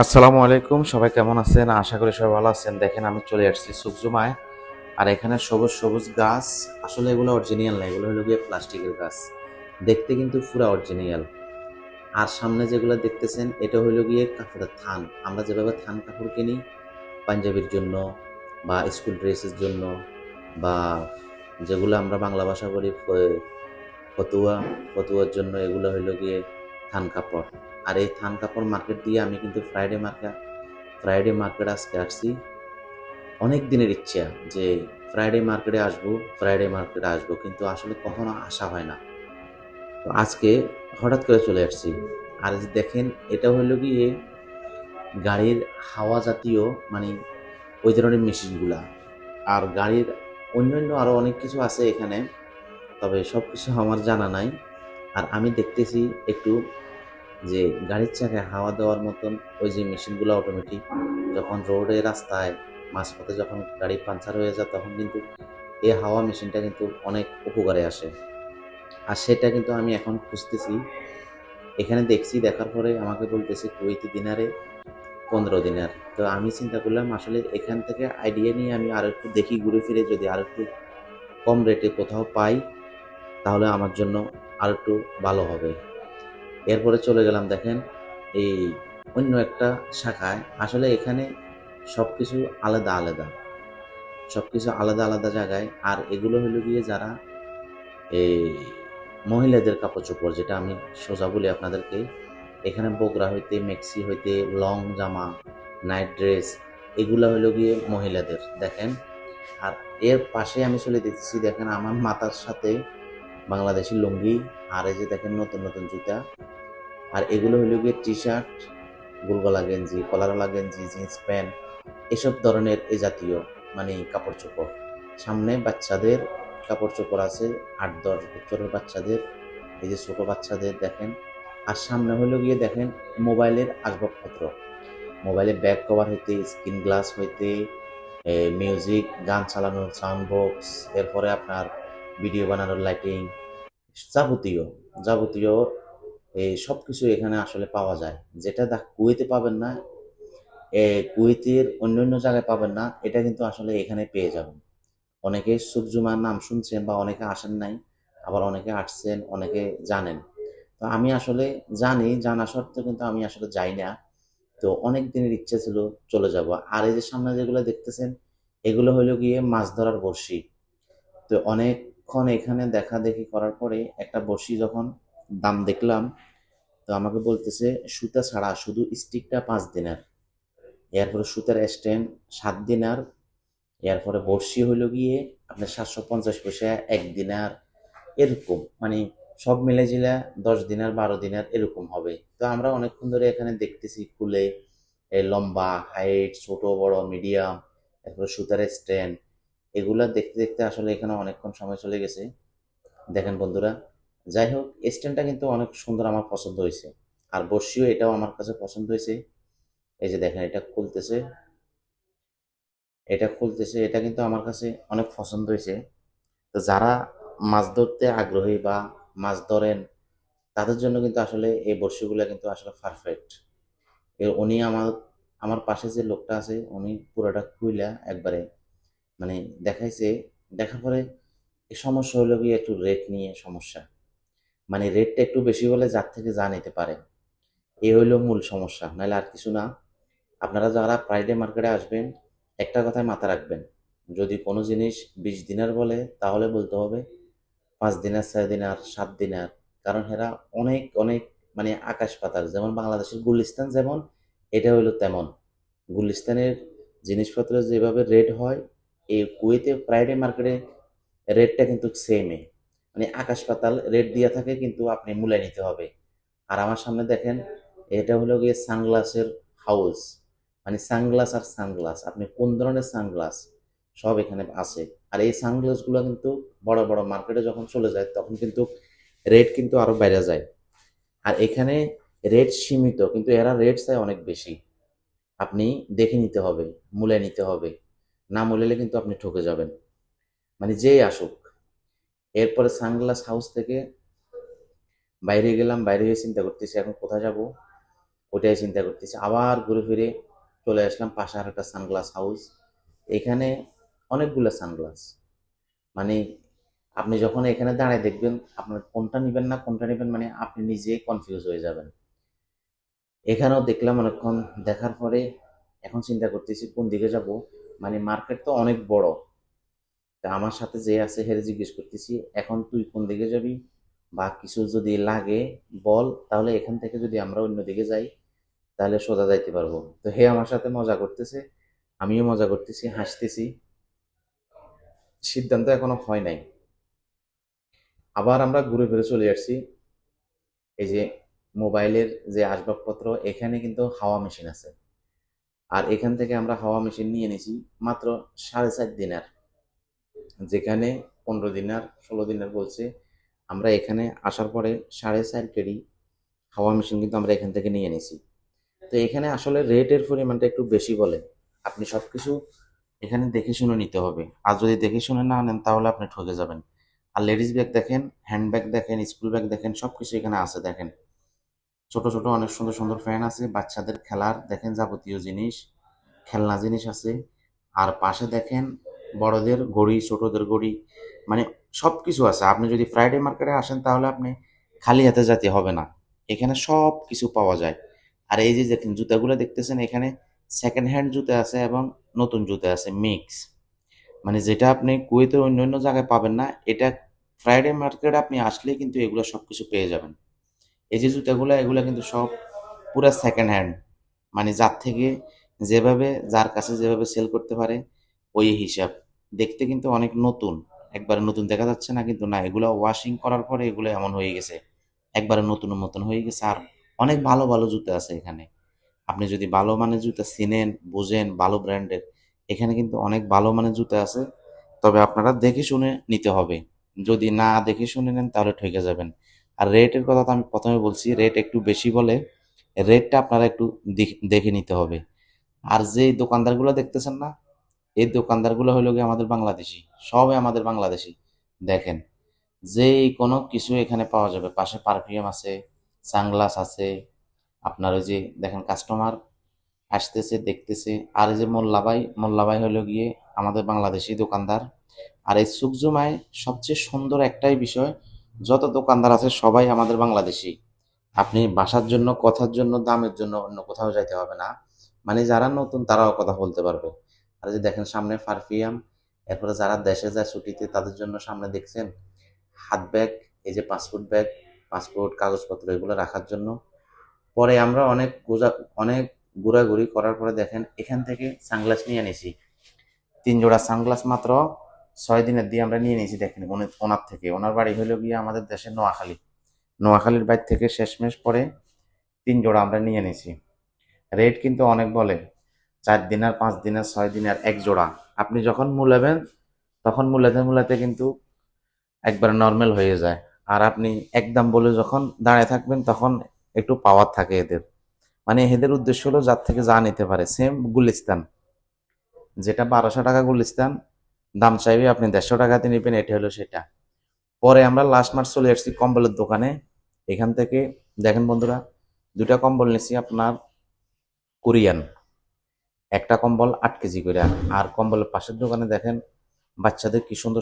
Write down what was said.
আসসালামু আলাইকুম, সবাই কেমন আছেন? আশা করি সবাই ভালো আছেন। দেখেন, আমি চলে আসছি সুকজুমায়। আর এখানে সবুজ সবুজ গাছ। আসলে এগুলো অরিজিনাল না, এগুলো হলো গিয়ে প্লাস্টিকের গাছ। দেখতে কিন্তু পুরো অরিজিনাল আর সামনে যেগুলো দেখতেছেন, এটা হলো গিয়ে কাপড়ের থান। আমরা যেভাবে থান কাপড় কিনি, পাঞ্জাবির জন্য বা স্কুল ড্রেসের জন্য বা যেগুলো আমরা বাংলা ভাষা বলি ফতুয়া, ফতুয়ার জন্য এগুলো হলো গিয়ে থান কাপড়। আর এই থান কাপড় মার্কেট দিয়ে আমি কিন্তু ফ্রাইডে মার্কেট ফ্রাইডে মার্কেট আজকে আসছি। অনেক দিনের ইচ্ছা যে ফ্রাইডে মার্কেটে আসব ফ্রাইডে মার্কেটে আসব, কিন্তু আসলে কখনো আসা হয় না। তো আজকে হঠাৎ করে চলে আসছি। আর দেখেন, এটা হলো গিয়ে গাড়ির হাওয়া জাতীয় মানে ওই ধরনের মেশিনগুলা আর গাড়ির অন্যান্য আরও অনেক কিছু আছে এখানে, তবে সব কিছু আমার জানা নাই। আর আমি দেখতেছি একটু যে গাড়ির চাকায় হাওয়া দেওয়ার মতন ওই যে মেশিনগুলো অটোমেটিক যখন রোডে রাস্তায়, মাঝপথে যখন গাড়ি পাঞ্চার হয়ে যায়, তখন কিন্তু এই হাওয়া মেশিনটা কিন্তু অনেক উপকারে আসে। আর সেটা কিন্তু আমি এখন খুঁজতেছি। এখানে দেখছি, দেখার পরে আমাকে বলতেছে কুয়েতি দিনারে পনেরো দিনের। তো আমি চিন্তা করলাম, আসলে এখান থেকে আইডিয়া নিয়ে আমি আর একটু দেখি ঘুরে ফিরে, যদি আর একটু কম রেটে কোথাও পাই, তাহলে আমার জন্য আর একটু ভালো হবে। এরপরে চলে গেলাম দেখেন এই অন্য একটা শাখায়। আসলে এখানে সব কিছু আলাদা আলাদা। সব কিছু আলাদা আলাদা জায়গায়। আর এগুলো হলো গিয়ে যারা এই মহিলাদের কাপড় চোপড়, যেটা আমি সোজা বলি আপনাদেরকে, এখানে বগরা হইতে, মেক্সি হইতে, লং জামা, নাইট ড্রেস, এগুলো হলো গিয়ে মহিলাদের, দেখেন। আর এর পাশে আমি চলে দেখতেছি, দেখেন আমার মাথার সাথে বাংলাদেশি লুঙ্গি, আর এই যে দেখেন নতুন নতুন জুতা। আর এগুলো হলো গিয়ে টি শার্ট গোলগলা গেঞ্জি, কলারওয়ালা গেঞ্জি জিন্স প্যান্ট এসব ধরনের এ জাতীয় মানে কাপড় চোপড়। সামনে বাচ্চাদের কাপড় চোপড় আছে, আট, দশ বছরের বাচ্চাদের, এই যে ছোটো বাচ্চাদের দেখেন। আর সামনে হলো গিয়ে দেখেন মোবাইলের আসবাবপত্র। মোবাইলের ব্যাক কভার হইতে স্ক্রিন গ্লাস হইতে মিউজিক, গান চালানোর সাউন্ড বক্স এরপরে আপনার ভিডিও বানানোর লাইটিং যাবতীয় যাবতীয় এই সব কিছু এখানে আসলে পাওয়া যায়। যেটা দা কুয়েতে পাবেন না কুয়েতের অন্য অন্য জায়গায় পাবেন না, এটা কিন্তু আসলে এখানে পেয়ে যাবেন। অনেকে সুকজুমার নাম শুনছেন বা অনেকে আসেন নাই, আবার অনেকে আসছেন, অনেকে জানেন। তো আমি আসলে জানি, জানা সত্ত্বেও কিন্তু আমি আসলে যাই না। তো অনেক দিনের ইচ্ছে ছিল চলে যাব। আর এই যে সামনে যেগুলো দেখতেছেন, এগুলো হলো গিয়ে মাছ ধরার বড়শি। তো অনেকক্ষণ এখানে দেখা দেখি করার পরে একটা বড়শি যখন দাম দেখলাম, তো আমাকে বলতেছে, সুতা ছাড়া শুধু স্টিকটা পাঁচ দিনের। এরপরে সুতার স্ট্যান্ড সাত দিনার, এরপরে বর্ষি হইল গিয়ে আপনার সাতশো পঞ্চাশ পয়সা এক দিনার, এরকম। মানে সব মিলে জিলা দশ দিনার, বারো দিনার এরকম হবে। তো আমরা অনেকক্ষণ ধরে এখানে দেখতেছি খুলে লম্বা হাইট ছোট, বড় মিডিয়াম এরপরে সুতার স্ট্যান্ড এগুলা দেখতে দেখতে আসলে এখানে অনেকক্ষণ সময় চলে গেছে। দেখেন বন্ধুরা যাই হোক স্ট্যান্ডটা কিন্তু অনেক সুন্দর আমার পছন্দ হয়েছে। আর বর্ষিও এটাও আমার কাছে পছন্দ হয়েছে। এই যে দেখেন, এটা খুলতেছে। এটা খুলতেছে, এটা কিন্তু আমার কাছে অনেক পছন্দ হয়েছে। তো যারা মাছ ধরতে আগ্রহী বা মাছ ধরেন, তাদের জন্য কিন্তু আসলে এই বড়শিগুলো কিন্তু আসলে পারফেক্ট এর উনি আমার আমার পাশে যে লোকটা আছে, উনি পুরোটা খুইলা একবারে মানে দেখাইছে। দেখার পরে সমস্যা হলো গিয়ে একটু রেট নিয়ে সমস্যা। মানে রেটটা একটু বেশি হলে যার থেকে যা নিতে পারে এই হইল মূল সমস্যা, নাহলে আর কিছু না। আপনারা যারা ফ্রাইডে মার্কেটে আসবেন, একটা কথায় মাথা রাখবেন। যদি কোনো জিনিস বিশ দিনের বলে, তাহলে বলতে হবে পাঁচ দিনের, ছয় দিনার, সাত দিনার। কারণ এরা অনেক অনেক মানে আকাশ পাতাল। যেমন বাংলাদেশের গুলিস্তান যেমন, এটা হইল তেমন। গুলিস্তানের জিনিসপত্রের যেভাবে রেট হয়, এই কুয়েতে ফ্রাইডে মার্কেটে রেটটা কিন্তু সেমে মানে আকাশ পাতাল রেট দেওয়া থাকে কিন্তু আপনি মূল্য নিতে হবে। আর আমার সামনে দেখেন, এটা হলো গিয়ে সানগ্লাসের হাউস মানে সানগ্লাস আর সানগ্লাস, আপনি কোন ধরনের সানগ্লাস, সব এখানে আছে। আর এই সানগ্লাসগুলো কিন্তু বড় বড় মার্কেটে যখন চলে যায়, তখন কিন্তু রেট কিন্তু আরও বেড়ে যায়। আর এখানে রেট সীমিত, কিন্তু এরা রেট চায় অনেক বেশি। আপনি দেখে নিতে হবে, মূলে নিতে হবে। না মূল্যলে কিন্তু আপনি ঠকে যাবেন। মানে যেই আসুক এরপরে সানগ্লাস হাউস থেকে বাইরে গেলাম, বাইরে গিয়ে চিন্তা করতেছি, এখন কোথায় যাব? ওটাই চিন্তা করতেছি। আবার ঘুরে ফিরে চলে আসলাম পাশে আর একটা সানগ্লাস হাউস। এখানে অনেকগুলো সানগ্লাস। মানে আপনি যখন এখানে দাঁড়ায় দেখবেন, আপনার কোনটা নেবেন না, কোনটা নেবেন মানে আপনি নিজে কনফিউজ হয়ে যাবেন। এখানেও দেখলাম অনেকক্ষণ, দেখার পরে এখন চিন্তা করতেছি কোন দিকে যাব? মানে মার্কেট তো অনেক বড়। তা আমার সাথে যে আছে, হেরে জিজ্ঞেস করতেছি, এখন তুই কোন দিকে যাবি? বা কিছু যদি লাগে বল, তাহলে এখান থেকে যদি আমরা অন্য দিকে যাই, তাহলে সোজা যাইতে পারব। তো হে আমার সাথে মজা করতেছে, আমিও মজা করতেছি, হাসতেছি। সিদ্ধান্ত এখনও হয় নাই। আবার আমরা ঘুরে ফিরে চলে আসছি। এই যে মোবাইলের যে আসবাবপত্র, এখানে কিন্তু হাওয়া মেশিন আছে। আর এখান থেকে আমরা হাওয়া মেশিন নিয়ে নিয়েছি মাত্র সাড়ে চার দিনের যেখানে পনেরো দিনার ষোলো দিনের বলছে, আমরা এখানে আসার পরে সাড়ে চার কেডি হাওয়া মেশিন কিন্তু আমরা এখান থেকে নিয়ে নিয়েছি তো এখানে আসলে রেটের পরিমাণটা একটু বেশি বলে। আপনি সব কিছু এখানে দেখে শুনে নিতে হবে। আর যদি দেখে শুনে না নেন, তাহলে আপনি ঠকে যাবেন। আর লেডিস ব্যাগ দেখেন হ্যান্ড ব্যাগ দেখেন স্কুল ব্যাগ দেখেন সব কিছু এখানে আছে দেখেন। ছোট ছোট অনেক সুন্দর সুন্দর ফ্যান আছে, বাচ্চাদের খেলার দেখেন যাবতীয় জিনিস, খেলনা জিনিস আছে। আর পাশে দেখেন বড়দের ঘড়ি ছোটদের ঘড়ি মানে সব কিছু আছে। আপনি যদি ফ্রাইডে মার্কেটে আসেন, তাহলে আপনি খালি হাতে যেতে হবে না। এখানে সব কিছু পাওয়া যায়। আর এই যে দেখেন, জুতাগুলো দেখতেছেন, এখানে সেকেন্ড হ্যান্ড জুতা আছে এবং নতুন জুতা আছে মিক্স মানে যেটা আপনি কুয়েতের অন্য অন্য জায়গায় পাবেন না, এটা ফ্রাইডে মার্কেটে আপনি আসলে কিন্তু এগুলো সব কিছু পেয়ে যাবেন। এই যে জুতাগুলো, এগুলো কিন্তু সব পুরো সেকেন্ড হ্যান্ড মানে যার থেকে যেভাবে, যার কাছে যেভাবে সেল করতে পারে, ওই হিসাব। দেখতে কিন্তু অনেক নতুন। একবারে নতুন দেখা যাচ্ছে না, কিন্তু না, এগুলো ওয়াশিং করার পরে এগুলো এমন হয়ে গেছে। একবারে নতুন মতন হয়ে গেছে। আর অনেক ভালো ভালো জুতো আছে এখানে। আপনি যদি ভালো মানের জুতো চিনেন বুঝেন, ভালো ব্র্যান্ডের, এখানে কিন্তু অনেক ভালো মানের জুতা আছে। তবে আপনারা দেখে শুনে নিতে হবে। যদি না দেখে শুনে নেন, তাহলে ঠকে যাবেন। আর রেটের কথা তো আমি প্রথমে বলছি, রেট একটু বেশি বলে রেটটা আপনারা একটু দেখ- নিতে হবে। আর যে দোকানদারগুলো দেখতেছেন না এই দোকানদারগুলো হলো গিয়ে আমাদের বাংলাদেশি। সবাই আমাদের বাংলাদেশি। দেখেন, যেই কোনো কিছু এখানে পাওয়া যাবে, পাশে পারফিউম আছে সানগ্লাস আছে, আপনার ওই যে দেখেন কাস্টমার আসতেছে, দেখতেছে, আর এই যে মোল্লাবাই মোল্লাবাই হলো গিয়ে আমাদের বাংলাদেশি দোকানদার। আর এই সুকজুমায় সবচেয়ে সুন্দর একটাই বিষয়, যত দোকানদার আছে সবাই আমাদের বাংলাদেশি। আপনি বাসার জন্য, কথার জন্য, দামের জন্য অন্য কোথাও যাইতে হবে না। মানে যারা নতুন, তারাও কথা বলতে পারবে। আর যে দেখেন সামনে পারফিউম এরপরে যারা দেশে যায় ছুটিতে তাদের জন্য সামনে দেখছেন হাত ব্যাগ, এই যে পাসপোর্ট ব্যাগ, পাসপোর্ট, কাগজপত্র এগুলো রাখার জন্য। পরে আমরা অনেক গোজা, অনেক ঘোরাঘুরি করার পরে দেখেন এখান থেকে সানগ্লাস নিয়ে নিয়েছি তিন জোড়া সানগ্লাস মাত্র, ছয় দিনের দিয়ে আমরা নিয়ে নিয়েছি দেখেন ওনার থেকে। ওনার বাড়ি হলো গিয়ে আমাদের দেশের নোয়াখালী। নোয়াখালীর বাইর থেকে শেষমেশ পরে তিন জোড়া আমরা নিয়ে নিয়েছি রেট কিন্তু অনেক বলে। চার দিনের পাঁচ দিনের ছয় দিনের এক জোড়া। আপনি যখন মূলাবেন তখন মূলাতে মূলাতে কিন্তু একবার নর্মাল হয়ে যায়। আর আপনি একদম বলে যখন দাঁড়ায় থাকবেন, তখন একটু পাওয়ার থাকে এদের। মানে এদের উদ্দেশ্য হলো যার থেকে যা নিতে পারে। সেম গুলিস্তান। যেটা বারোশো টাকা গুলিস্তান, দাম চাইবে আপনি দেড়শো টাকাতে নেবেন, এটা হলো সেটা। পরে আমরা লাস্ট মাস চলে আসছি কম্বলের দোকানে। এখান থেকে, দেখেন বন্ধুরা দুটা কম্বল নিছি আপনার কোরিয়ান। একটা কম্বল আট কেজি করে আর কম্বলের পাশের দোকানে দেখেন বাচ্চাদের কি সুন্দর